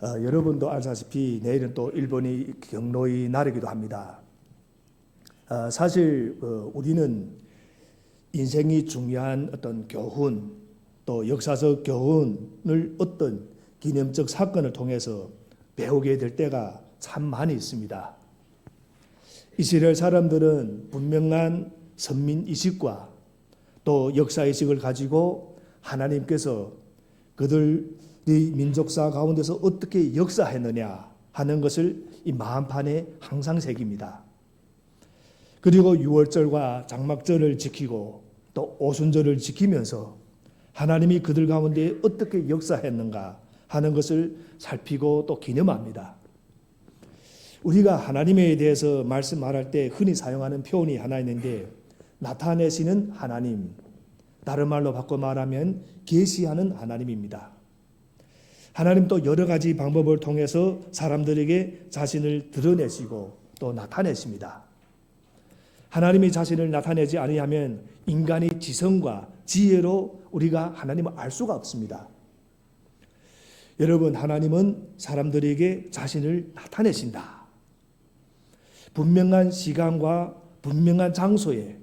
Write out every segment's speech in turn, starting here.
어, 여러분도 알다시피 내일은 또 일본이 경로의 날이기도 합니다. 어, 사실 어, 우리는 인생이 중요한 어떤 교훈 또 역사적 교훈을 어떤 기념적 사건을 통해서 배우게 될 때가 참 많이 있습니다. 이스라엘 사람들은 분명한 선민 의식과 또 역사 의식을 가지고 하나님께서 그들 의 민족사 가운데서 어떻게 역사했느냐 하는 것을 이 마음판에 항상 새깁니다. 그리고 유월절과 장막절을 지키고 또 오순절을 지키면서 하나님이 그들 가운데 어떻게 역사했는가 하는 것을 살피고 또 기념합니다. 우리가 하나님에 대해서 말씀 말할 때 흔히 사용하는 표현이 하나 있는데 나타내시는 하나님, 다른 말로 바꿔 말하면 계시하는 하나님입니다. 하나님 또 여러 가지 방법을 통해서 사람들에게 자신을 드러내시고 또 나타내십니다. 하나님이 자신을 나타내지 아니하면 인간의 지성과 지혜로 우리가 하나님을 알 수가 없습니다. 여러분, 하나님은 사람들에게 자신을 나타내신다. 분명한 시간과 분명한 장소에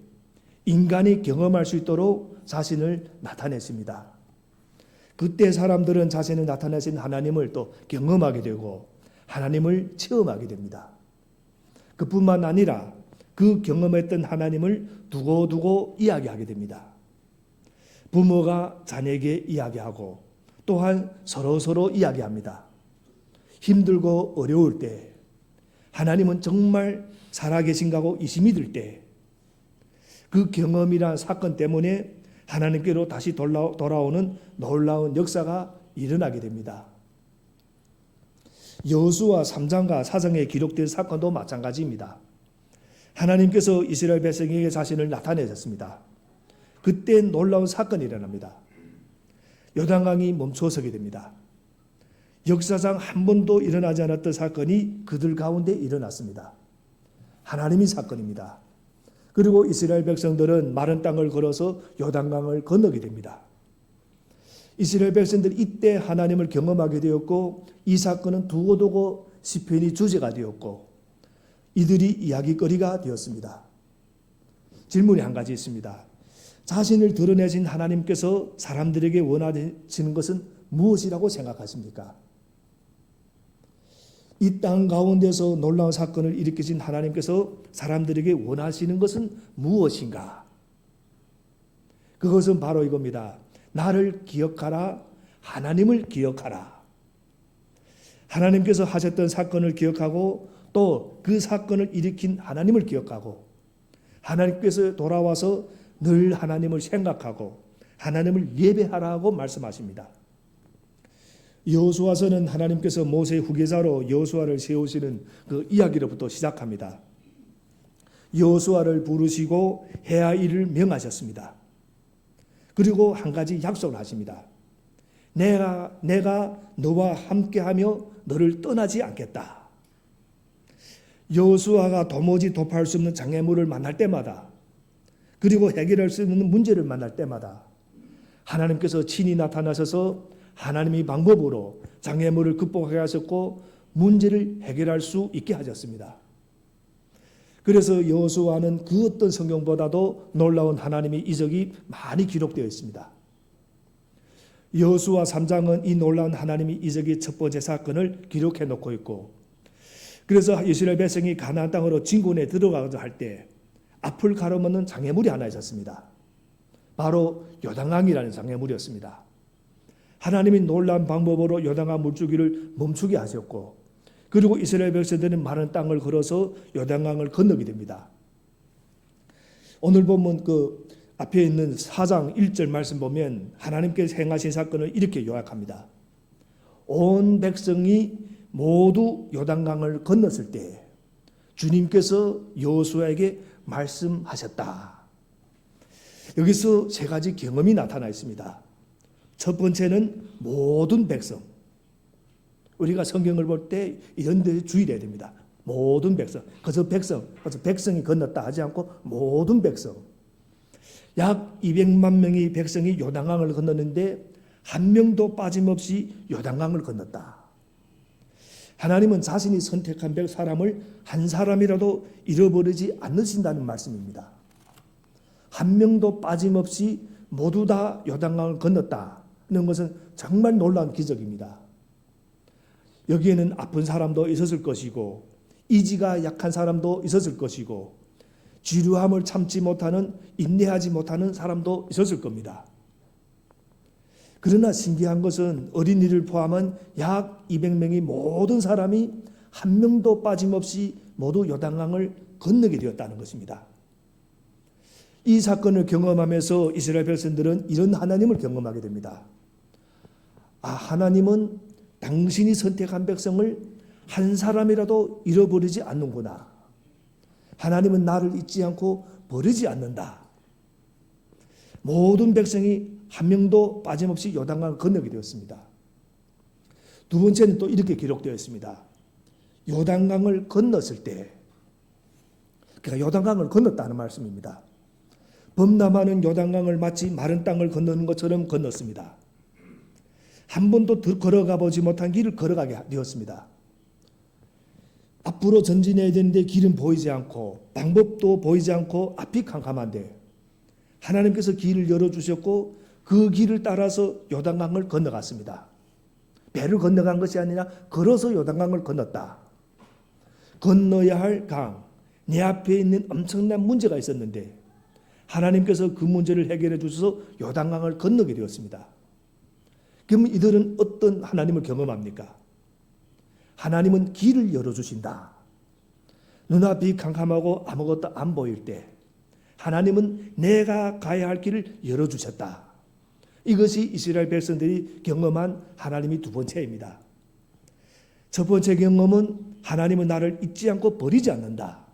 인간이 경험할 수 있도록 자신을 나타냈습니다. 그때 사람들은 자신을 나타내신 하나님을 또 경험하게 되고 하나님을 체험하게 됩니다. 그뿐만 아니라 그 경험했던 하나님을 두고두고 이야기하게 됩니다. 부모가 자녀에게 이야기하고 또한 서로서로 이야기합니다. 힘들고 어려울 때 하나님은 정말 살아계신가고 이심이 들 때 그 경험이란 사건 때문에 하나님께로 다시 돌아오는 놀라운 역사가 일어나게 됩니다. 여수와 3장과 4장에 기록된 사건도 마찬가지입니다. 하나님께서 이스라엘 백성에게 자신을 나타내셨습니다. 그때 놀라운 사건이 일어납니다. 요단강이 멈춰서게 됩니다. 역사상 한 번도 일어나지 않았던 사건이 그들 가운데 일어났습니다. 하나님의 사건입니다. 그리고 이스라엘 백성들은 마른 땅을 걸어서 요단강을 건너게 됩니다. 이스라엘 백성들이 이때 하나님을 경험하게 되었고 이 사건은 두고두고 시편이 주제가 되었고 이들이 이야기거리가 되었습니다. 질문이 한 가지 있습니다. 자신을 드러내신 하나님께서 사람들에게 원하시는 것은 무엇이라고 생각하십니까? 이 땅 가운데서 놀라운 사건을 일으키신 하나님께서 사람들에게 원하시는 것은 무엇인가? 그것은 바로 이겁니다. 나를 기억하라. 하나님을 기억하라. 하나님께서 하셨던 사건을 기억하고 또 그 사건을 일으킨 하나님을 기억하고 하나님께서 돌아와서 늘 하나님을 생각하고 하나님을 예배하라고 말씀하십니다. 여호수아서는 하나님께서 모세의 후계자로 여호수아를 세우시는 그 이야기로부터 시작합니다. 여호수아를 부르시고 해야 일을 명하셨습니다. 그리고 한 가지 약속을 하십니다. 내가 내가 너와 함께하며 너를 떠나지 않겠다. 여호수아가 도무지 도파할 수 없는 장애물을 만날 때마다 그리고 해결할 수 있는 문제를 만날 때마다 하나님께서 친히 나타나셔서 하나님의 방법으로 장애물을 극복하게 하셨고 문제를 해결할 수 있게 하셨습니다. 그래서 여호수아는 그 어떤 성경보다도 놀라운 하나님의 이적이 많이 기록되어 있습니다. 여호수아 3장은 이 놀라운 하나님의 이적의 첫 번째 사건을 기록해 놓고 있고 그래서 이스라엘 백성이 가나안 땅으로 진군에 들어가고자 할 때 앞을 가로막는 장애물이 하나 있었습니다. 바로 요단강이라는 장애물이었습니다. 하나님이 놀라운 방법으로 요단강 물줄기를 멈추게 하셨고 그리고 이스라엘 백성들은 많은 땅을 걸어서 요단강을 건너게 됩니다. 오늘 보면 그 앞에 있는 4장 1절 말씀 보면 하나님께서 행하신 사건을 이렇게 요약합니다. 온 백성이 모두 요단강을 건넜을 때 주님께서 여호수아에게 말씀하셨다. 여기서 세 가지 경험이 나타나 있습니다. 첫 번째는 모든 백성. 우리가 성경을 볼 때 이런 데 주의해야 됩니다. 모든 백성. 그저 백성, 그저 백성이 건넜다 하지 않고 모든 백성. 약 200만 명의 백성이 요단강을 건넜는데 한 명도 빠짐없이 요단강을 건넜다. 하나님은 자신이 선택한 백 사람을 한 사람이라도 잃어버리지 않으신다는 말씀입니다. 한 명도 빠짐없이 모두 다 요단강을 건넜다 는 것은 정말 놀라운 기적입니다. 여기에는 아픈 사람도 있었을 것이고 이지가 약한 사람도 있었을 것이고 지루함을 참지 못하는 인내하지 못하는 사람도 있었을 겁니다. 그러나 신기한 것은 어린이를 포함한 약 200명이 모든 사람이 한 명도 빠짐없이 모두 요단강을 건너게 되었다는 것입니다. 이 사건을 경험하면서 이스라엘 백성들은 이런 하나님을 경험하게 됩니다. 아, 하나님은 당신이 선택한 백성을 한 사람이라도 잃어버리지 않는구나. 하나님은 나를 잊지 않고 버리지 않는다. 모든 백성이 한 명도 빠짐없이 요단강을 건너게 되었습니다. 두 번째는 또 이렇게 기록되어 있습니다. 요단강을 건넜을 때, 그러니까 요단강을 건넜다는 말씀입니다. 범람하는 요단강을 마치 마른 땅을 건너는 것처럼 건넜습니다. 한 번도 더 걸어가 보지 못한 길을 걸어가게 되었습니다. 앞으로 전진해야 되는데 길은 보이지 않고 방법도 보이지 않고 앞이 캄캄한데 하나님께서 길을 열어주셨고 그 길을 따라서 요단강을 건너갔습니다. 배를 건너간 것이 아니라 걸어서 요단강을 건넜다. 건너야 할 강, 내 앞에 있는 엄청난 문제가 있었는데 하나님께서 그 문제를 해결해 주셔서 요단강을 건너게 되었습니다. 그러면 이들은 어떤 하나님을 경험합니까? 하나님은 길을 열어주신다. 눈앞이 캄캄하고 아무것도 안 보일 때 하나님은 내가 가야 할 길을 열어주셨다. 이것이 이스라엘 백성들이 경험한 하나님이 두 번째입니다. 첫 번째 경험은 하나님은 나를 잊지 않고 버리지 않는다.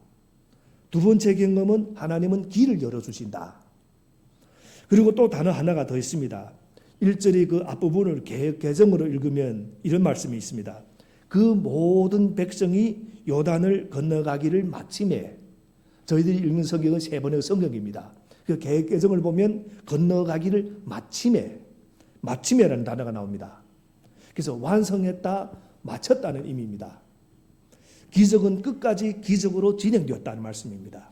두 번째 경험은 하나님은 길을 열어주신다. 그리고 또 단어 하나가 더 있습니다. 1절의 그 앞부분을 개정으로 읽으면 이런 말씀이 있습니다. 그 모든 백성이 요단을 건너가기를 마침에 저희들이 읽는 성경은 세 번의 성경입니다. 그 개정을 보면 건너가기를 마침에 마침에라는 단어가 나옵니다. 그래서 완성했다, 마쳤다는 의미입니다. 기적은 끝까지 기적으로 진행되었다는 말씀입니다.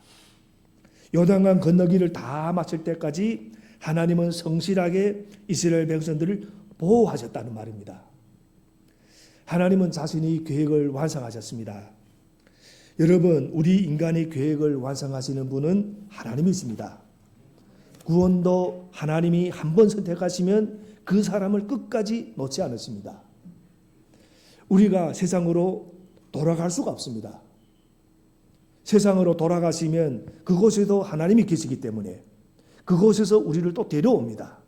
요단강 건너기를 다 마칠 때까지 하나님은 성실하게 이스라엘 백성들을 보호하셨다는 말입니다. 하나님은 자신이 계획을 완성하셨습니다. 여러분, 우리 인간의 계획을 완성하시는 분은 하나님이십니다. 구원도 하나님이 한 번 선택하시면 그 사람을 끝까지 놓지 않으십니다. 우리가 세상으로 돌아갈 수가 없습니다. 세상으로 돌아가시면 그곳에도 하나님이 계시기 때문에 그곳에서 우리를 또 데려옵니다.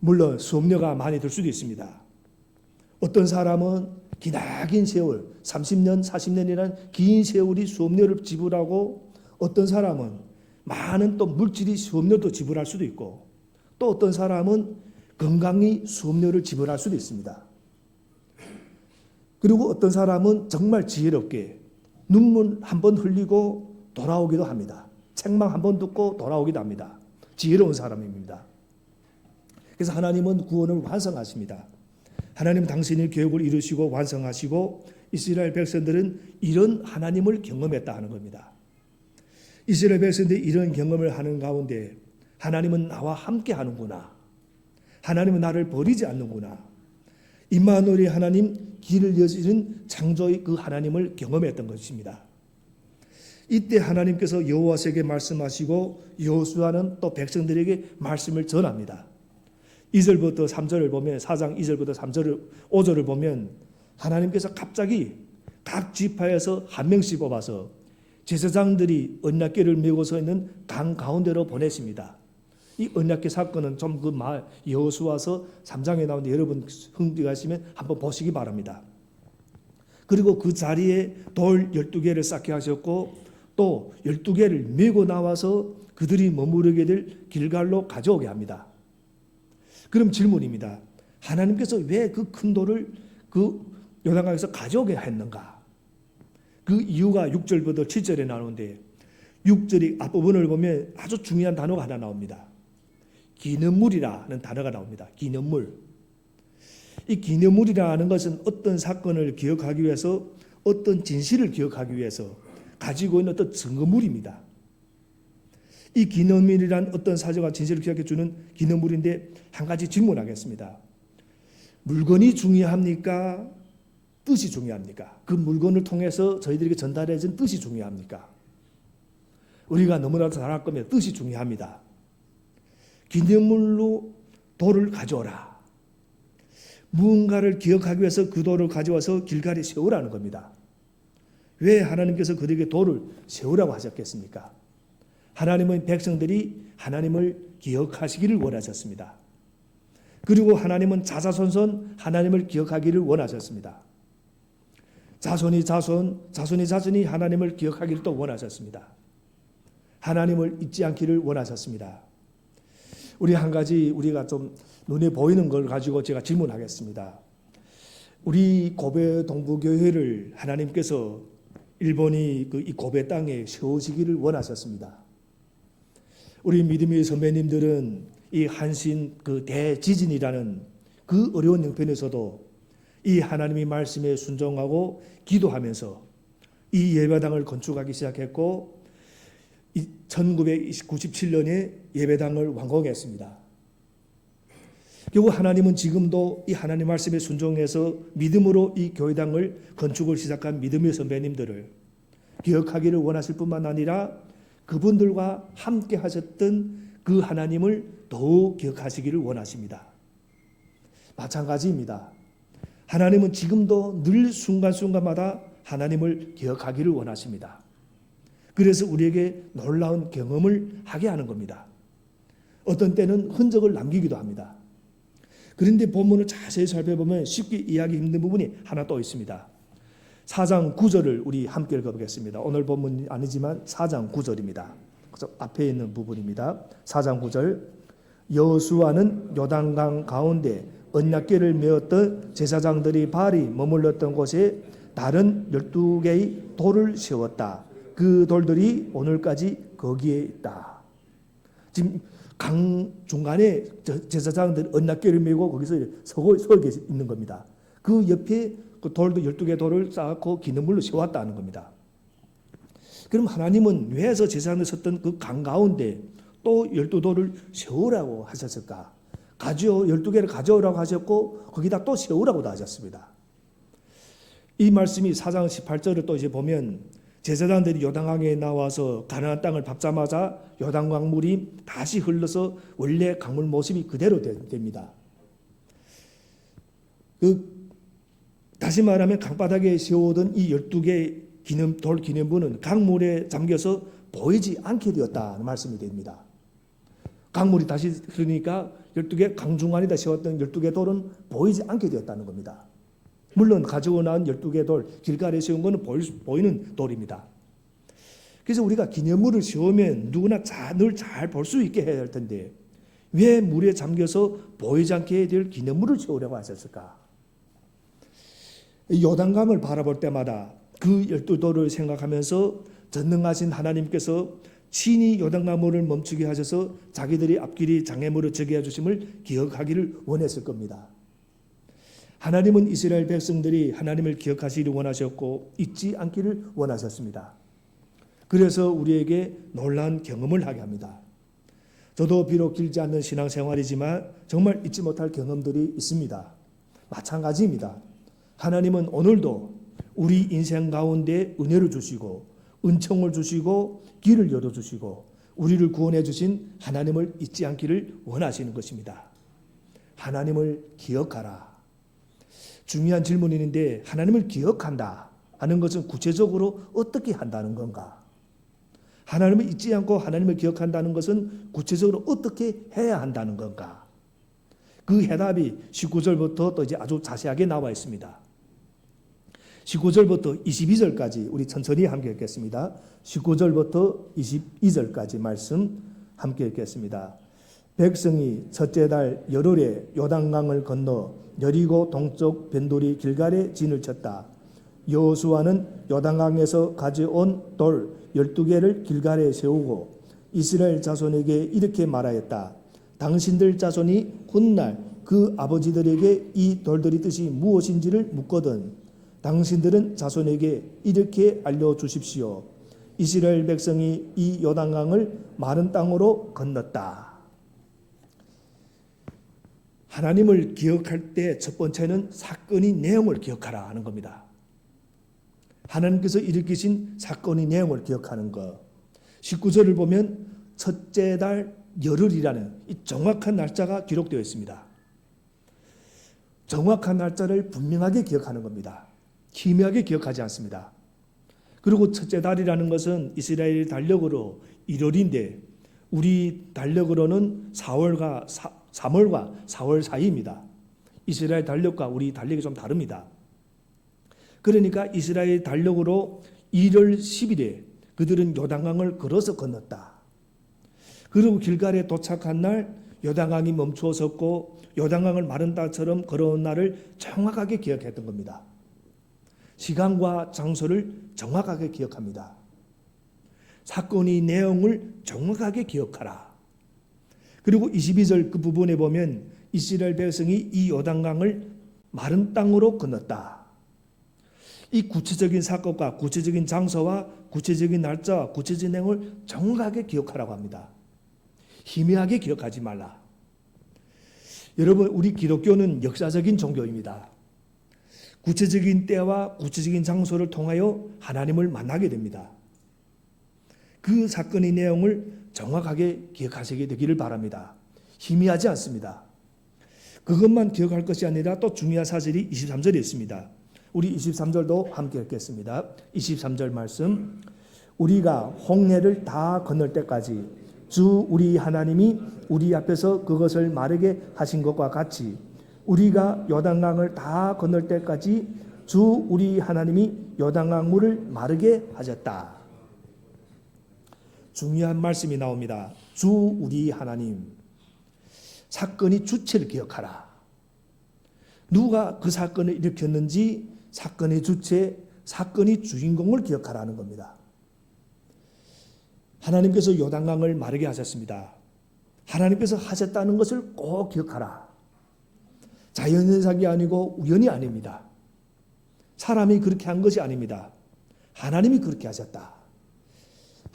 물론 수업료가 많이 들 수도 있습니다. 어떤 사람은 기나긴 세월, 30년, 40년이라는 긴 세월이 수업료를 지불하고 어떤 사람은 많은 또 물질이 수업료도 지불할 수도 있고 또 어떤 사람은 건강이 수업료를 지불할 수도 있습니다. 그리고 어떤 사람은 정말 지혜롭게 눈물 한 번 흘리고 돌아오기도 합니다. 책망 한 번 듣고 돌아오기도 합니다. 지혜로운 사람입니다. 그래서 하나님은 구원을 완성하십니다. 하나님 당신이 계획을 이루시고 완성하시고 이스라엘 백성들은 이런 하나님을 경험했다 하는 겁니다. 이스라엘 백성들이 이런 경험을 하는 가운데 하나님은 나와 함께 하는구나. 하나님은 나를 버리지 않는구나. 임마누엘의 하나님 길을 여시는 창조의 그 하나님을 경험했던 것입니다. 이때 하나님께서 여호와에게 말씀하시고 여호수아는 또 백성들에게 말씀을 전합니다. 2절부터 3절을 보면 4장 2절부터 3절을 5절을 보면 하나님께서 갑자기 각 지파에서 한 명씩 뽑아서 제사장들이 언약궤를 메고 서 있는 강 가운데로 보내십니다. 이 언약궤 사건은 좀 그 말 여호수아서 3장에 나오는데 여러분 흥미가시면 한번 보시기 바랍니다. 그리고 그 자리에 돌 12개를 쌓게 하셨고 또 12개를 메고 나와서 그들이 머무르게 될 길갈로 가져오게 합니다. 그럼 질문입니다. 하나님께서 왜 그 큰 돌을 그 요단강에서 가져오게 했는가? 그 이유가 6절부터 7절에 나오는데 6절이 앞부분을 보면 아주 중요한 단어가 하나 나옵니다. 기념물이라는 단어가 나옵니다. 기념물. 이 기념물이라는 것은 어떤 사건을 기억하기 위해서 어떤 진실을 기억하기 위해서 가지고 있는 어떤 증거물입니다. 이 기념물이란 어떤 사정과 진실을 기억해 주는 기념물인데 한 가지 질문하겠습니다. 물건이 중요합니까? 뜻이 중요합니까? 그 물건을 통해서 저희들에게 전달해 준 뜻이 중요합니까? 우리가 너무나도 잘 알 겁니다. 뜻이 중요합니다. 기념물로 돌을 가져오라. 무언가를 기억하기 위해서 그 돌을 가져와서 길가에 세우라는 겁니다. 왜 하나님께서 그들에게 돌을 세우라고 하셨겠습니까? 하나님은 백성들이 하나님을 기억하시기를 원하셨습니다. 그리고 하나님은 자자손손 하나님을 기억하기를 원하셨습니다. 자손이 자손, 자손이 자손이 하나님을 기억하기를 또 원하셨습니다. 하나님을 잊지 않기를 원하셨습니다. 우리 한 가지 우리가 좀 눈에 보이는 걸 가지고 제가 질문하겠습니다. 우리 고베 동부교회를 하나님께서 일본이 그 이 고베 땅에 세우시기를 원하셨습니다. 우리 믿음의 선배님들은 이 한신 그 대지진이라는 그 어려운 형편에서도 이 하나님의 말씀에 순종하고 기도하면서 이 예배당을 건축하기 시작했고 1997년에 예배당을 완공했습니다. 결국 하나님은 지금도 이 하나님 말씀에 순종해서 믿음으로 이 교회당을 건축을 시작한 믿음의 선배님들을 기억하기를 원하실 뿐만 아니라 그분들과 함께 하셨던 그 하나님을 더욱 기억하시기를 원하십니다. 마찬가지입니다. 하나님은 지금도 늘 순간순간마다 하나님을 기억하기를 원하십니다. 그래서 우리에게 놀라운 경험을 하게 하는 겁니다. 어떤 때는 흔적을 남기기도 합니다. 그런데 본문을 자세히 살펴보면 쉽게 이해하기 힘든 부분이 하나 또 있습니다. 4장 9절을 우리 함께 읽어보겠습니다. 오늘 본문이 아니지만 4장 9절입니다. 그래서 앞에 있는 부분입니다. 4장 9절 여수와는 요단강 가운데 언약궤를 메었던 제사장들이 발이 머물렀던 곳에 다른 12개의 돌을 세웠다. 그 돌들이 오늘까지 거기에 있다. 지금 강 중간에 제사장들 언약궤를 메고 거기서 서고 서 있는 겁니다. 그 옆에 그 돌도 12개 돌을 쌓고 기념물로 세웠다는 겁니다. 그럼 하나님은 왜서 제사장들 섰던 그 강 가운데 또 12돌을 세우라고 하셨을까? 가져 12개를 가져오라고 하셨고 거기다 또 세우라고도 하셨습니다. 이 말씀이 4장 18절을 또 이제 보면 제사장들이 요단강에 나와서 가나안 땅을 밟자마자 요단강 물이 다시 흘러서 원래 강물 모습이 그대로 됩니다. 그 다시 말하면 강바닥에 세우던 이 12개 기념 돌 기념부는 강물에 잠겨서 보이지 않게 되었다는 말씀이 됩니다. 강물이 다시 흐르니까 12개 강중간에다 세웠던 12개 돌은 보이지 않게 되었다는 겁니다. 물론 가지고 나온 12개 돌, 길가에 세운 것은 보이는 돌입니다. 그래서 우리가 기념물을 세우면 누구나 늘 잘 볼 수 있게 해야 할 텐데 왜 물에 잠겨서 보이지 않게 될 기념물을 세우려고 하셨을까? 요단강을 바라볼 때마다 그 열두 돌을 생각하면서 전능하신 하나님께서 친히 요단강물을 멈추게 하셔서 자기들이 앞길이 장애물을 저게 해주심을 기억하기를 원했을 겁니다. 하나님은 이스라엘 백성들이 하나님을 기억하시기를 원하셨고 잊지 않기를 원하셨습니다. 그래서 우리에게 놀라운 경험을 하게 합니다. 저도 비록 길지 않는 신앙생활이지만 정말 잊지 못할 경험들이 있습니다. 마찬가지입니다. 하나님은 오늘도 우리 인생 가운데 은혜를 주시고 은총을 주시고 길을 열어 주시고 우리를 구원해 주신 하나님을 잊지 않기를 원하시는 것입니다. 하나님을 기억하라. 중요한 질문인데 하나님을 기억한다 하는 것은 구체적으로 어떻게 한다는 건가? 하나님을 잊지 않고 하나님을 기억한다는 것은 구체적으로 어떻게 해야 한다는 건가? 그 해답이 19절부터 또 이제 아주 자세하게 나와 있습니다. 19절부터 22절까지 우리 천천히 함께 읽겠습니다. 19절부터 22절까지 말씀 함께 읽겠습니다. 백성이 첫째 달 열흘에 요단강을 건너 여리고 동쪽 변돌이 길갈에 진을 쳤다. 여호수아는 요단강에서 가져온 돌 12개를 길갈에 세우고 이스라엘 자손에게 이렇게 말하였다. 당신들 자손이 훗날 그 아버지들에게 이 돌들이 뜻이 무엇인지를 묻거든 당신들은 자손에게 이렇게 알려 주십시오. 이스라엘 백성이 이 요단강을 마른 땅으로 건넜다. 하나님을 기억할 때 첫 번째는 사건의 내용을 기억하라 하는 겁니다. 하나님께서 일으키신 사건의 내용을 기억하는 것. 19절을 보면 첫째 달 열흘이라는 이 정확한 날짜가 기록되어 있습니다. 정확한 날짜를 분명하게 기억하는 겁니다. 희미하게 기억하지 않습니다. 그리고 첫째 달이라는 것은 이스라엘 달력으로 1월인데 우리 달력으로는 4월과 4, 3월과 4월 사이입니다. 이스라엘 달력과 우리 달력이 좀 다릅니다. 그러니까 이스라엘 달력으로 1월 10일에 그들은 요단강을 걸어서 건넜다. 그리고 길갈에 도착한 날 요단강이 멈추어 섰고 요단강을 마른 땅처럼 걸어온 날을 정확하게 기억했던 겁니다. 시간과 장소를 정확하게 기억합니다. 사건의 내용을 정확하게 기억하라. 그리고 22절 그 부분에 보면 이스라엘 백성이 이 요단강을 마른 땅으로 건넜다. 이 구체적인 사건과 구체적인 장소와 구체적인 날짜와 구체적인 내용을 정확하게 기억하라고 합니다. 희미하게 기억하지 말라. 여러분, 우리 기독교는 역사적인 종교입니다. 구체적인 때와 구체적인 장소를 통하여 하나님을 만나게 됩니다. 그 사건의 내용을 정확하게 기억하시게 되기를 바랍니다. 희미하지 않습니다. 그것만 기억할 것이 아니라 또 중요한 사실이 23절에 있습니다. 우리 23절도 함께 읽겠습니다. 23절 말씀. 우리가 홍해를 다 건널 때까지 주 우리 하나님이 우리 앞에서 그것을 마르게 하신 것과 같이 우리가 요단강을 다 건널 때까지 주 우리 하나님이 요단강 물을 마르게 하셨다. 중요한 말씀이 나옵니다. 주 우리 하나님. 사건의 주체를 기억하라. 누가 그 사건을 일으켰는지 사건의 주체, 사건의 주인공을 기억하라는 겁니다. 하나님께서 요단강을 마르게 하셨습니다. 하나님께서 하셨다는 것을 꼭 기억하라. 자연현상이 아니고 우연이 아닙니다. 사람이 그렇게 한 것이 아닙니다. 하나님이 그렇게 하셨다.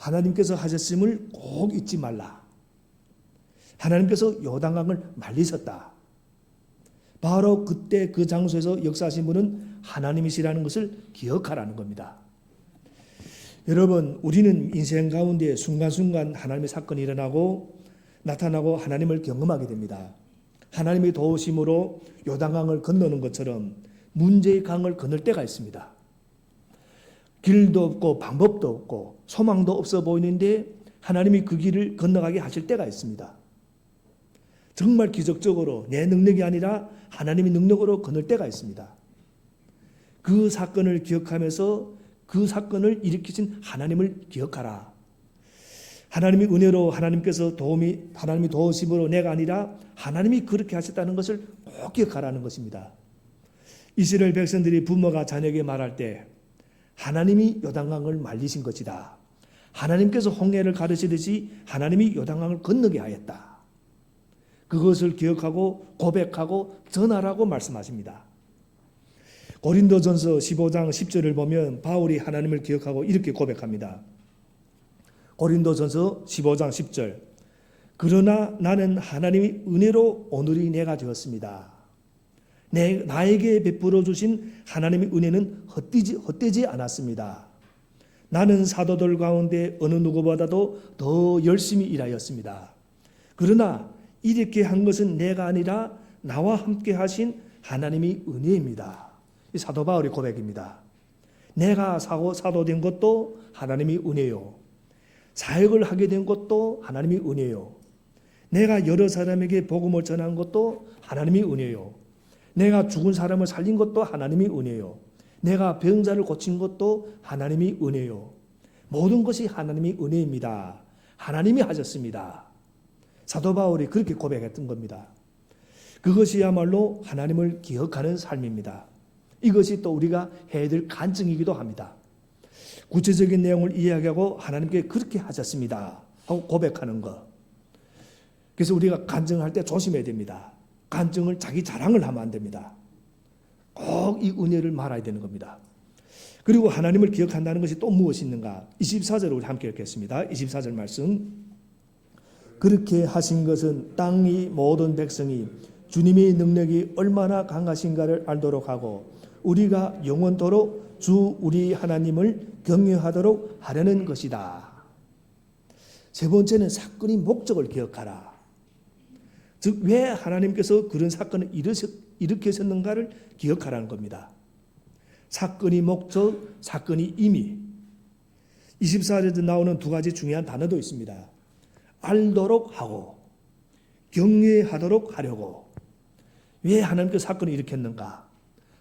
하나님께서 하셨음을 꼭 잊지 말라. 하나님께서 요단강을 말리셨다. 바로 그때 그 장소에서 역사하신 분은 하나님이시라는 것을 기억하라는 겁니다. 여러분, 우리는 인생 가운데 순간순간 하나님의 사건이 일어나고 나타나고 하나님을 경험하게 됩니다. 하나님의 도우심으로 요단강을 건너는 것처럼 문제의 강을 건널 때가 있습니다. 길도 없고 방법도 없고 소망도 없어 보이는데 하나님이 그 길을 건너가게 하실 때가 있습니다. 정말 기적적으로 내 능력이 아니라 하나님의 능력으로 건널 때가 있습니다. 그 사건을 기억하면서 그 사건을 일으키신 하나님을 기억하라. 하나님의 은혜로 하나님께서 도움이 하나님의 도우심으로 내가 아니라 하나님이 그렇게 하셨다는 것을 꼭 기억하라는 것입니다. 이스라엘 백성들이 부모가 자녀에게 말할 때 하나님이 요단강을 말리신 것이다. 하나님께서 홍해를 가르치듯이 하나님이 요단강을 건너게 하였다. 그것을 기억하고 고백하고 전하라고 말씀하십니다. 고린도전서 15장 10절을 보면 바울이 하나님을 기억하고 이렇게 고백합니다. 고린도전서 15장 10절. 그러나 나는 하나님의 은혜로 오늘이 내가 되었습니다. 내, 나에게 베풀어 주신 하나님의 은혜는 헛되지, 헛되지 않았습니다. 나는 사도들 가운데 어느 누구보다도 더 열심히 일하였습니다. 그러나 이렇게 한 것은 내가 아니라 나와 함께 하신 하나님의 은혜입니다. 이 사도 바울의 고백입니다. 내가 사고 사도된 것도 하나님의 은혜요. 사역을 하게 된 것도 하나님의 은혜요. 내가 여러 사람에게 복음을 전한 것도 하나님의 은혜요. 내가 죽은 사람을 살린 것도 하나님의 은혜요. 내가 병자를 고친 것도 하나님의 은혜요. 모든 것이 하나님의 은혜입니다. 하나님이 하셨습니다. 사도 바울이 그렇게 고백했던 겁니다. 그것이야말로 하나님을 기억하는 삶입니다. 이것이 또 우리가 해야 될 간증이기도 합니다. 구체적인 내용을 이야기하고 하나님께 그렇게 하셨습니다. 하고 고백하는 것. 그래서 우리가 간증할 때 조심해야 됩니다. 간증을 자기 자랑을 하면 안 됩니다. 꼭 이 은혜를 말아야 되는 겁니다. 그리고 하나님을 기억한다는 것이 또 무엇이 있는가? 24절을 우리 함께 읽겠습니다. 24절 말씀. 그렇게 하신 것은 땅의 모든 백성이 주님의 능력이 얼마나 강하신가를 알도록 하고 우리가 영원토록 주 우리 하나님을 경외하도록 하려는 것이다. 세 번째는 사건의 목적을 기억하라. 즉, 왜 하나님께서 그런 사건을 일으켰는가를 기억하라는 겁니다. 사건의 목적, 사건의 의미. 24절에 나오는 두 가지 중요한 단어도 있습니다. 알도록 하고, 경외하도록 하려고. 왜 하나님께서 사건을 일으켰는가?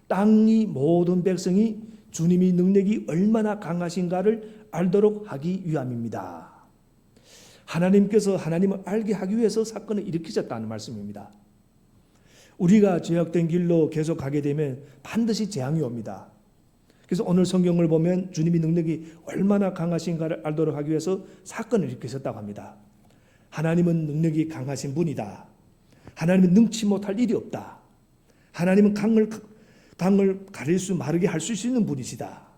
땅의 모든 백성이 주님의 능력이 얼마나 강하신가를 알도록 하기 위함입니다. 하나님께서 하나님을 알게 하기 위해서 사건을 일으키셨다는 말씀입니다. 우리가 죄악된 길로 계속 가게 되면 반드시 재앙이 옵니다. 그래서 오늘 성경을 보면 주님의 능력이 얼마나 강하신가를 알도록 하기 위해서 사건을 일으키셨다고 합니다. 하나님은 능력이 강하신 분이다. 하나님은 능치 못할 일이 없다. 하나님은 강을 강을 가릴 수 마르게 할 수 있는 분이시다.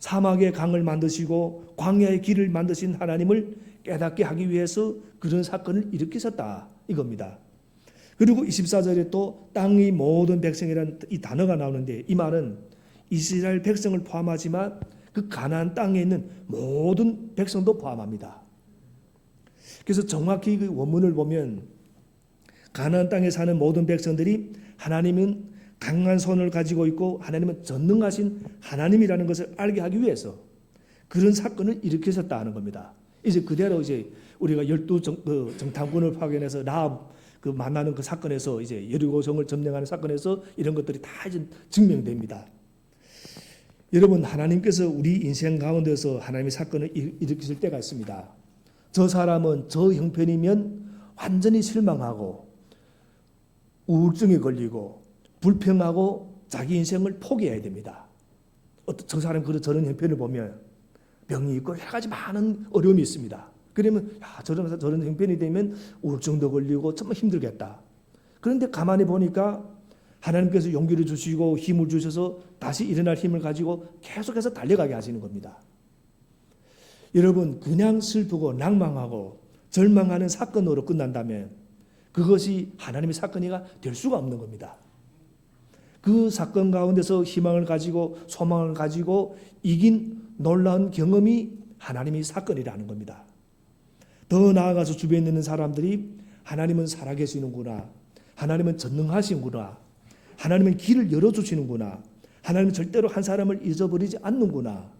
사막의 강을 만드시고 광야의 길을 만드신 하나님을 깨닫게 하기 위해서 그런 사건을 일으키셨다 이겁니다. 그리고 24절에 또 땅의 모든 백성이라는 이 단어가 나오는데 이 말은 이스라엘 백성을 포함하지만 그 가나안 땅에 있는 모든 백성도 포함합니다. 그래서 정확히 그 원문을 보면 가나안 땅에 사는 모든 백성들이 하나님은 강한 손을 가지고 있고 하나님은 전능하신 하나님이라는 것을 알게 하기 위해서 그런 사건을 일으키셨다 하는 겁니다. 이제 그대로 이제 우리가 열두 정, 그 정탐꾼을 파견해서 라합 그 만나는 그 사건에서 이제 여리고성을 점령하는 사건에서 이런 것들이 다 이제 증명됩니다. 여러분 하나님께서 우리 인생 가운데서 하나님의 사건을 일으키실 때가 있습니다. 저 사람은 저 형편이면 완전히 실망하고 우울증에 걸리고 불평하고 자기 인생을 포기해야 됩니다. 어떤 저 사람 그런 저런 형편을 보면 병이 있고 여러 가지 많은 어려움이 있습니다. 그러면 야, 저런 저런 형편이 되면 우울증도 걸리고 정말 힘들겠다. 그런데 가만히 보니까 하나님께서 용기를 주시고 힘을 주셔서 다시 일어날 힘을 가지고 계속해서 달려가게 하시는 겁니다. 여러분 그냥 슬프고 낭망하고 절망하는 사건으로 끝난다면 그것이 하나님의 사건이가 될 수가 없는 겁니다. 그 사건 가운데서 희망을 가지고 소망을 가지고 이긴 놀라운 경험이 하나님의 사건이라는 겁니다. 더 나아가서 주변에 있는 사람들이 하나님은 살아계시는구나. 하나님은 전능하신구나. 하나님은 길을 열어주시는구나. 하나님은 절대로 한 사람을 잊어버리지 않는구나.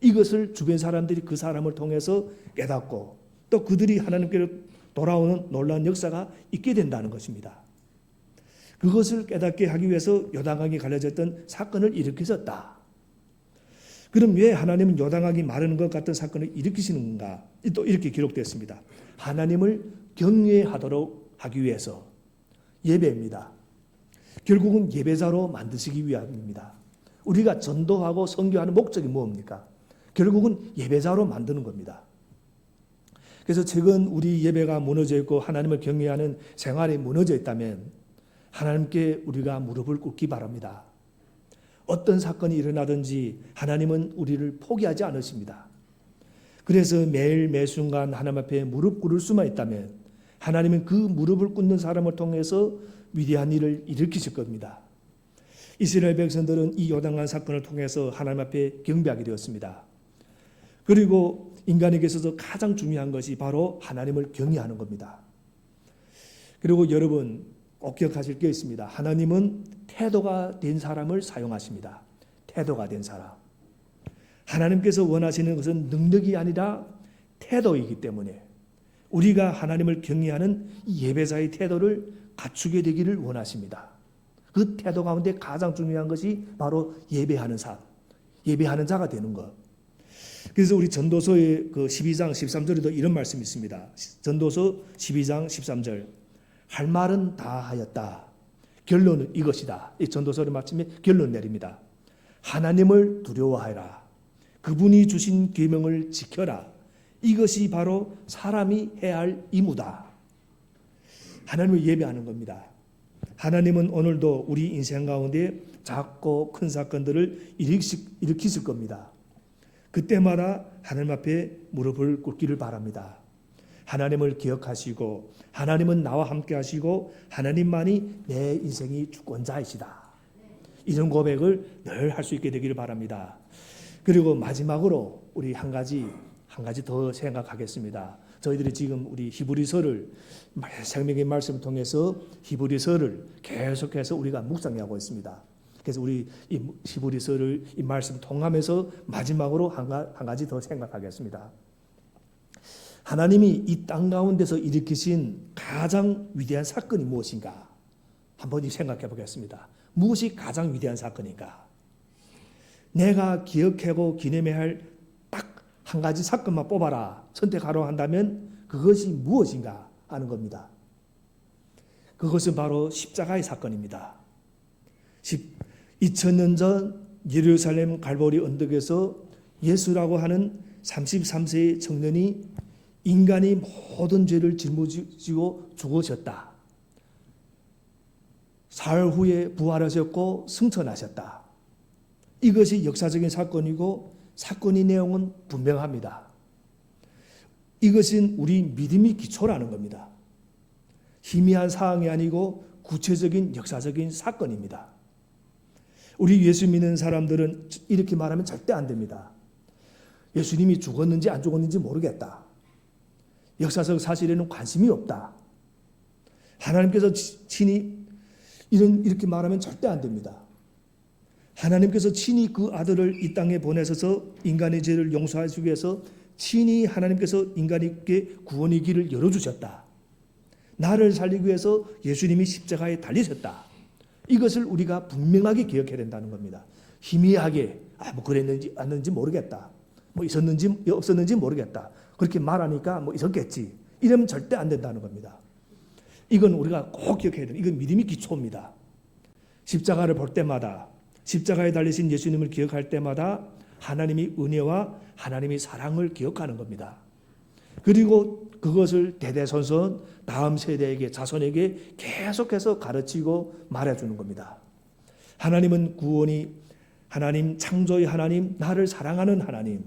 이것을 주변 사람들이 그 사람을 통해서 깨닫고 또 그들이 하나님께로 돌아오는 놀라운 역사가 있게 된다는 것입니다. 그것을 깨닫게 하기 위해서 요단강이 갈라졌던 사건을 일으키셨다. 그럼 왜 하나님은 요단강이 마르는 것 같은 사건을 일으키시는가? 또 이렇게 기록됐습니다. 하나님을 경외하도록 하기 위해서 예배입니다. 결국은 예배자로 만드시기 위함입니다. 우리가 전도하고 선교하는 목적이 뭡니까? 결국은 예배자로 만드는 겁니다. 그래서 최근 우리 예배가 무너져 있고 하나님을 경외하는 생활이 무너져 있다면 하나님께 우리가 무릎을 꿇기 바랍니다. 어떤 사건이 일어나든지 하나님은 우리를 포기하지 않으십니다. 그래서 매일 매순간 하나님 앞에 무릎 꿇을 수만 있다면 하나님은 그 무릎을 꿇는 사람을 통해서 위대한 일을 일으키실 겁니다. 이스라엘 백성들은 이 요단강 사건을 통해서 하나님 앞에 경배하게 되었습니다. 그리고 인간에게 있어서 가장 중요한 것이 바로 하나님을 경외하는 겁니다. 그리고 여러분 꼭 기억하실 게 있습니다. 하나님은 태도가 된 사람을 사용하십니다. 태도가 된 사람. 하나님께서 원하시는 것은 능력이 아니라 태도이기 때문에 우리가 하나님을 경외하는 예배자의 태도를 갖추게 되기를 원하십니다. 그 태도 가운데 가장 중요한 것이 바로 예배하는 사, 예배하는 자가 되는 것. 그래서 우리 전도서의 그 12장 13절에도 이런 말씀이 있습니다. 전도서 12장 13절. 할 말은 다 하였다. 결론은 이것이다. 이 전도서를 마치면 결론 내립니다. 하나님을 두려워하라. 그분이 주신 계명을 지켜라. 이것이 바로 사람이 해야 할 임무다. 하나님을 예배하는 겁니다. 하나님은 오늘도 우리 인생 가운데 작고 큰 사건들을 일으키실 겁니다. 그때마다 하나님 앞에 무릎을 꿇기를 바랍니다. 하나님을 기억하시고 하나님은 나와 함께 하시고 하나님만이 내 인생이 주권자이시다. 이런 고백을 늘 할 수 있게 되기를 바랍니다. 그리고 마지막으로 우리 한 가지 한 가지 더 생각하겠습니다. 저희들이 지금 우리 히브리서를 생명의 말씀을 통해서 히브리서를 계속해서 우리가 묵상하고 있습니다. 그래서 우리 이 히브리서를 이 말씀 통하면서 마지막으로 한, 가, 한 가지 더 생각하겠습니다. 하나님이 이 땅 가운데서 일으키신 가장 위대한 사건이 무엇인가? 한번 생각해 보겠습니다. 무엇이 가장 위대한 사건인가? 내가 기억하고 기념해야 할 딱 한 가지 사건만 뽑아라. 선택하러 한다면 그것이 무엇인가 하는 겁니다. 그것은 바로 십자가의 사건입니다. 2000년 전 예루살렘 갈보리 언덕에서 예수라고 하는 33세의 청년이 인간이 모든 죄를 짊어지고 죽으셨다. 사흘 후에 부활하셨고 승천하셨다. 이것이 역사적인 사건이고 사건의 내용은 분명합니다. 이것은 우리 믿음이 기초라는 겁니다. 희미한 사항이 아니고 구체적인 역사적인 사건입니다. 우리 예수 믿는 사람들은 이렇게 말하면 절대 안 됩니다. 예수님이 죽었는지 안 죽었는지 모르겠다. 역사적 사실에는 관심이 없다. 하나님께서 친히 이런 이렇게 말하면 절대 안 됩니다. 하나님께서 친히 그 아들을 이 땅에 보내셔서 인간의 죄를 용서하시기 위해서 친히 하나님께서 인간에게 구원의 길을 열어주셨다. 나를 살리기 위해서 예수님이 십자가에 달리셨다. 이것을 우리가 분명하게 기억해야 된다는 겁니다. 희미하게 아, 뭐 그랬는지 안는지 모르겠다. 뭐 있었는지 없었는지 모르겠다. 그렇게 말하니까 뭐 있었겠지. 이러면 절대 안 된다는 겁니다. 이건 우리가 꼭 기억해야 돼요. 이건 믿음이 기초입니다. 십자가를 볼 때마다 십자가에 달리신 예수님을 기억할 때마다 하나님이 은혜와 하나님의 사랑을 기억하는 겁니다. 그리고 그것을 대대손손 다음 세대에게 자손에게 계속해서 가르치고 말해주는 겁니다. 하나님은 구원이 하나님 창조의 하나님 나를 사랑하는 하나님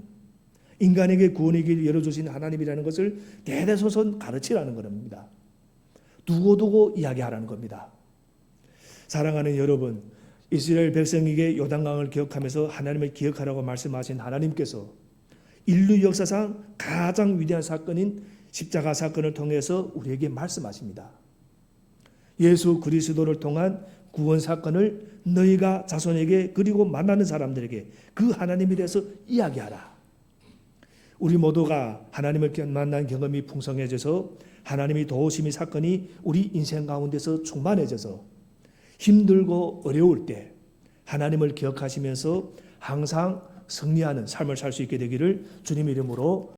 인간에게 구원의 길을 열어주신 하나님이라는 것을 대대손손 가르치라는 겁니다. 두고두고 이야기하라는 겁니다. 사랑하는 여러분, 이스라엘 백성에게 요단강을 기억하면서 하나님을 기억하라고 말씀하신 하나님께서 인류 역사상 가장 위대한 사건인 십자가 사건을 통해서 우리에게 말씀하십니다. 예수 그리스도를 통한 구원 사건을 너희가 자손에게 그리고 만나는 사람들에게 그 하나님에 대해서 이야기하라. 우리 모두가 하나님을 만난 경험이 풍성해져서 하나님이 도우심의 사건이 우리 인생 가운데서 충만해져서 힘들고 어려울 때 하나님을 기억하시면서 항상 승리하는 삶을 살 수 있게 되기를 주님 이름으로